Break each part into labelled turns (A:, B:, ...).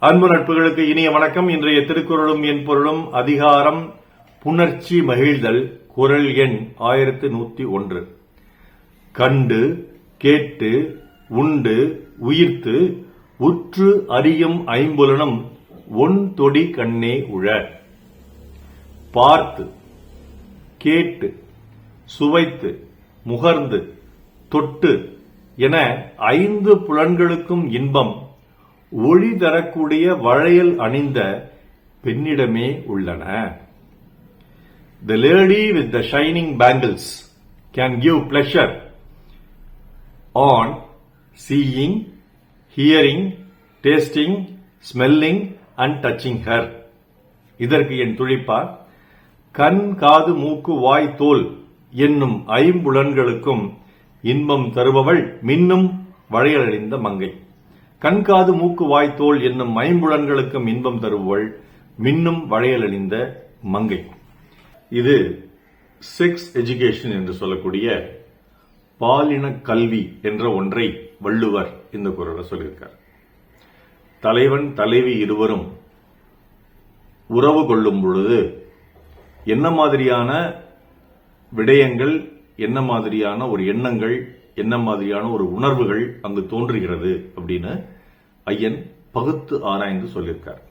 A: அன்பு நட்புகளுக்கு இனிய வணக்கம். இன்றைய திருக்குறளும் என் பொருளும் அதிகாரம் புணர்ச்சி மகிழ்தல் குரல் எண் ஆயிரத்து நூத்தி ஒன்று. கண்டு கேட்டு உண்டு உயிர்த்து உற்று அறியும் ஐம்புலனும் ஒன் தொடி கண்ணே உழ. பார்த்து கேட்டு சுவைத்து முகர்ந்து தொட்டு என ஐந்து புலன்களுக்கும் இன்பம் ஒளி தரக்கூடிய வளையல் அணிந்த பெண்ணிடமே உள்ளன the lady with the shining bangles can give pleasure on seeing hearing tasting smelling and touching her இதற்கு என் துழிப்பார் கண் காது மூக்கு வாய் தோல் என்னும் ஐம்புலன்களுக்கும் இன்பம் தருபவள் மின்னும் வளையலடைந்த மங்கை கண்காது மூக்கு வாய்த்தோல் என்னும் ஐம்புலன்களுக்கும் இன்பம் தருவள் மின்னும் வளையலணிந்த மங்கை. இது செக்ஸ் எஜுகேஷன் என்று சொல்லக்கூடிய பாலின கல்வி என்ற ஒன்றை வள்ளுவர் இந்த குரலை சொல்லியிருக்கார். தலைவன் தலைவி இருவரும் உறவு கொள்ளும் பொழுது என்ன மாதிரியான விடயங்கள் என்ன மாதிரியான ஒரு எண்ணங்கள் என்ன மாதிரியான ஒரு உணர்வுகள் அங்கு தோன்றுகிறது அப்படின்னு ஐயன் பகுத்து ஆராய்ந்து சொல்லியிருக்கார்.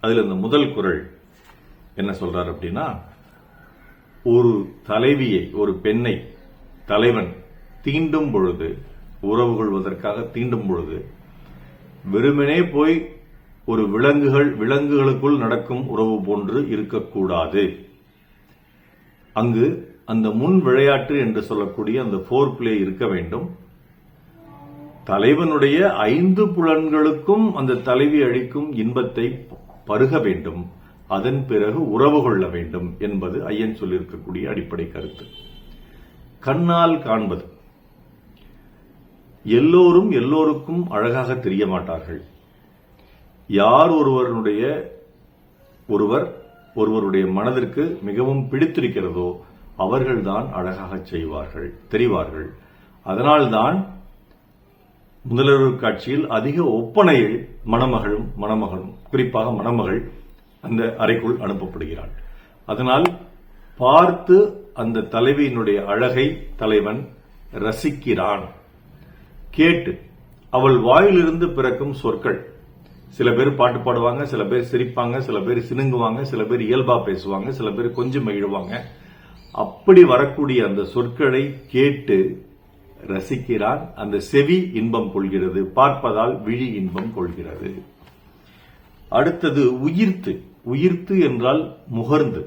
A: அதில் இந்த முதல் குரல் என்ன சொல்றார் அப்படின்னா ஒரு தலைவியை ஒரு பெண்ணை தலைவன் தீண்டும் பொழுது உறவு கொள்வதற்காக தீண்டும் பொழுது வெறுமனே போய் ஒரு விலங்குகள் விலங்குகளுக்குள் நடக்கும் உறவு போன்று இருக்கக்கூடாது. அங்கு அந்த முன் விளையாட்டு என்று சொல்லக்கூடிய அந்த போர் பிளே இருக்க வேண்டும். தலைவனுடைய ஐந்து புலன்களுக்கும் அந்த தலைவி அளிக்கும் இன்பத்தை பருக வேண்டும். அதன் பிறகு உறவு கொள்ள வேண்டும் என்பது ஐயன் சொல்லியிருக்கக்கூடிய அடிப்படை கருத்து. கண்ணால் காண்பது. எல்லோரும் எல்லோருக்கும் அழகாக தெரிய மாட்டார்கள். யார் ஒருவருடைய ஒருவர் ஒருவருடைய மனதிற்கு மிகவும் பிடித்திருக்கிறதோ அவர்கள்தான் அழகாக செய்வார்கள் தெரிவார்கள். அதனால்தான் முதல்வர் காட்சியில் அதிக ஒப்பனையில் மணமகளும் மணமகளும் குறிப்பாக மணமகள் அந்த அறைக்குள் அனுப்பப்படுகிறாள். அதனால் பார்த்து அந்த தலைவியினுடைய அழகை தலைவன் ரசிக்கிறான். கேட்டு அவள் வாயிலிருந்து பிறக்கும் சொற்கள். சில பேர் பாட்டு பாடுவாங்க சில பேர் சிரிப்பாங்க சில பேர் சினுங்குவாங்க சில பேர் இயல்பா பேசுவாங்க சில பேர் கொஞ்சம் மகிழ்வாங்க அப்படி வரக்கூடிய அந்த சொற்களை கேட்டு ரசிக்கிறான் அந்த செவி இன்பம் கொள்கிறது. பார்ப்பதால் விழி இன்பம் கொள்கிறது. அடுத்தது உயிர்த்து. உயிர்த்து என்றால் முகர்ந்து.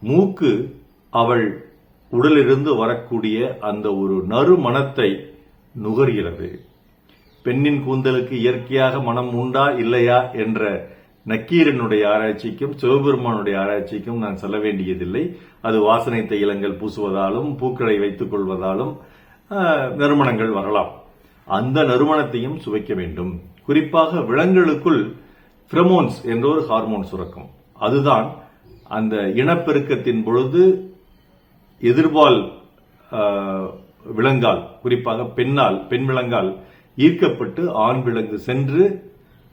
A: மூக்கு அவள் உடலிருந்து வரக்கூடிய அந்த ஒரு நறுமணத்தை நுகர்கிறது. பெண்ணின் கூந்தலுக்கு இயற்கையாக மனம் உண்டா இல்லையா என்ற நக்கீரனுடைய ஆராய்ச்சிக்கும் சிவபெருமானுடைய ஆராய்ச்சிக்கும் நான் செல்ல வேண்டியதில்லை. அது வாசனை தைலங்கள் பூசுவதாலும் பூக்களை வைத்துக் கொள்வதாலும் நறுமணங்கள் வரலாம். அந்த நறுமணத்தையும் சுவைக்க வேண்டும். குறிப்பாக விலங்குகளுக்குள் பிரமோன்ஸ் என்ற ஒரு ஹார்மோன் சுரக்கும். அதுதான் அந்த இனப்பெருக்கத்தின் பொழுது எதிர்பால் விலங்கால் குறிப்பாக பெண்ணால் பெண் விலங்கால் ஈர்க்கப்பட்டு ஆண் விலங்கு சென்று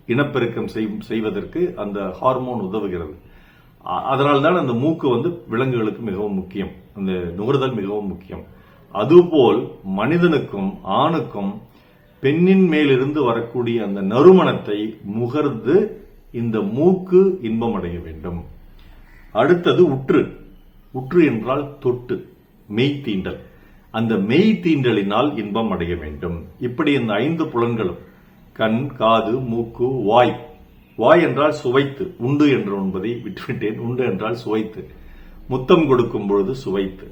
A: இனப்பெருக்கம் செய்வதற்கு அந்த ஹார்மோன் உதவுகிறது. அதனால்தான் அந்த மூக்கு வந்து விலங்குகளுக்கு மிகவும் முக்கியம். அந்த நுகர்தல் மிகவும் முக்கியம். அதுபோல் மனிதனுக்கும் ஆணுக்கும் பெண்ணின் மேலிருந்து வரக்கூடிய அந்த நறுமணத்தை முகர்ந்து இந்த மூக்கு இன்பம் அடைய வேண்டும். அடுத்தது உற்று. உற்று என்றால் தொட்டு மெய் தீண்டல் அந்த மெய் தீண்டலினால் இன்பம் அடைய வேண்டும். இப்படி இந்த ஐந்து புலன்களும் கண் காது மூக்கு வாய். வாய் என்றால் சுவைத்து உண்டு என்று என்பதை விட்டுவிட்டேன். உண்டு என்றால் சுவைத்து. முத்தம் கொடுக்கும் பொழுது சுவைத்து.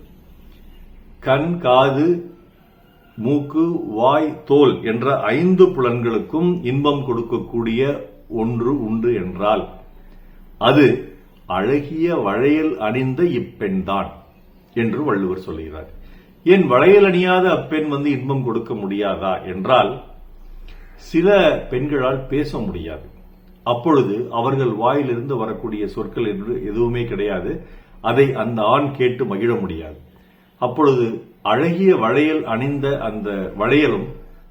A: கண் காது மூக்கு வாய் தோல் என்ற ஐந்து புலன்களுக்கும் இன்பம் கொடுக்கக்கூடிய ஒன்று உண்டு என்றால் அது அழகிய வளையல் அணிந்த இப்பெண்தான் என்று வள்ளுவர் சொல்கிறார். ஏன் வளையல் அணியாத அப்பெண் வந்து இன்பம் கொடுக்க முடியாதா? என்றால் சில பெண்களால் பேச முடியாது. அப்பொழுது அவர்கள் வாயிலிருந்து வரக்கூடிய சொற்கள் என்று எதுவுமே கிடையாது. அதை அந்த ஆண் கேட்டு மகிழ முடியாது. அப்பொழுது அழகிய வளையல் அணிந்த அந்த வளையலும்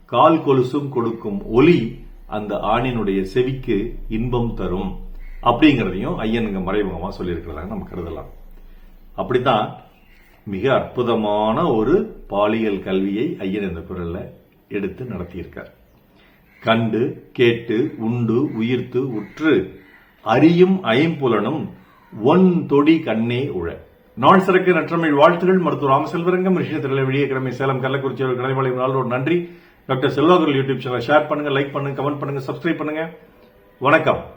A: கால் கொலுசும் கொடுக்கும் ஒலி அந்த ஆணினுடைய செவிக்கு இன்பம் தரும். அப்படிங்கிறதையும் ஐயன் இங்க மறைமுகமா சொல்லியிருக்கிறதாக நம்ம கருதலாம். அப்படித்தான் மிக அற்புதமான ஒரு பாலியல் கல்வியை ஐயன் இந்த குரல்ல எடுத்து நடத்தியிருக்கார். கண்டு கேட்டு உண்டு உயிர்த்து உற்று. அறியும் ஐம்புலனும் ஒன் தொடி கண்ணே உழ. நாள் சிறக்கு நற்றமிழ் வாழ்த்துகள். மருத்துவர் ராமசெல்வரங்கம் ரிஷியத்திரல விழிய கிழமை சேலம் கள்ளக்குறிச்சி அவர்கள் கலைமலை நாளோடு நன்றி. டாக்டர் செல்வாகுரல் யூடியூப் சேனல் ஷேர் பண்ணுங்க லைக் பண்ணுங்க கமெண்ட் பண்ணுங்க சப்ஸ்கிரைப் பண்ணுங்க. வணக்கம்.